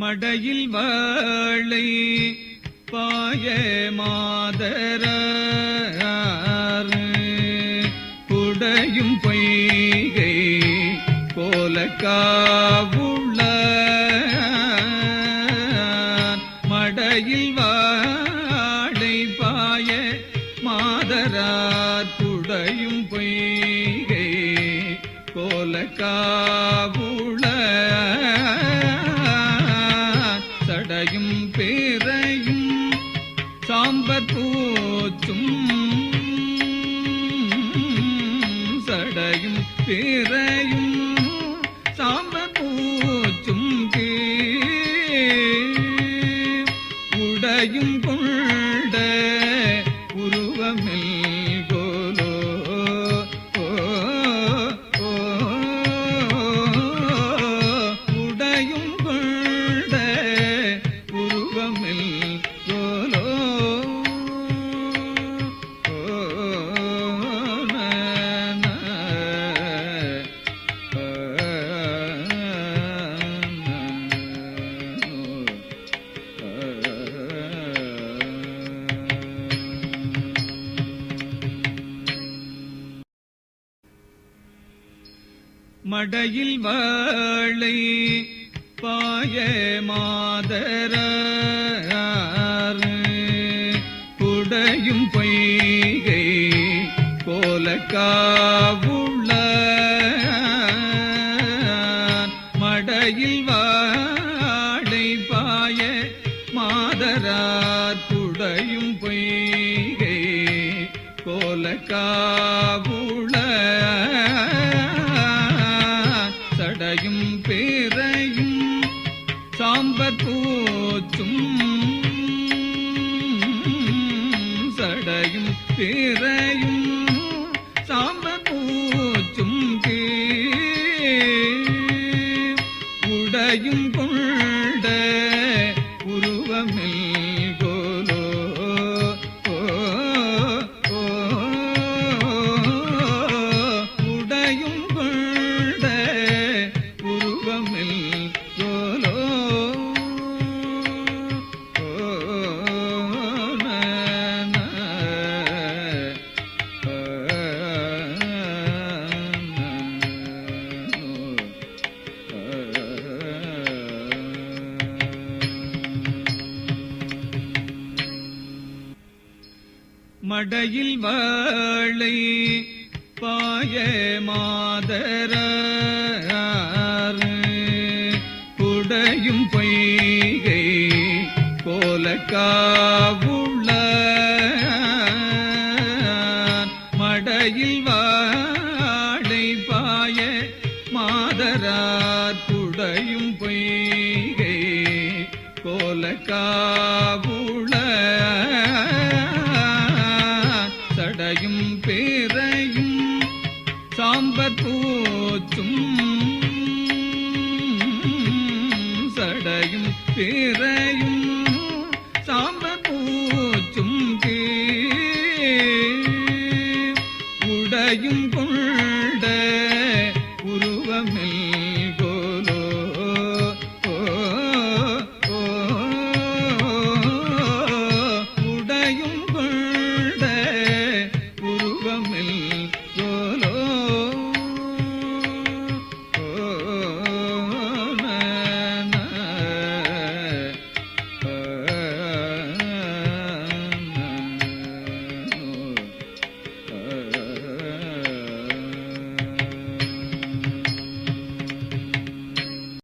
மடையில் வாழை பாய மாதர குடையும் பொய்கை போல காவுள்ள மடையில் வாழை பாய மாதரார். குடையும் பொய்கை போல மடையில் வாழை பாய மாதர குடையும் பொய்கை போல காவுள்ள மடையில் வாழை பாய மாதரார். குடையும் பொய்கை போல சடையும் பேரையும் சாம்பற் பூச்சும் சடையும் பேரையும் சாம்பற் பூச்சும் உடையும் மடையில் வாழை பாய மாதர புடையும் பொய்கை போல காவுள்ள மடையில் வாழை பாய மாதரார். புடையும் பொய்கை போல நோக்கும் சடையும் பிறையும் சாம பூச்சும் உடையும் கொண்ட உருவமில்கோ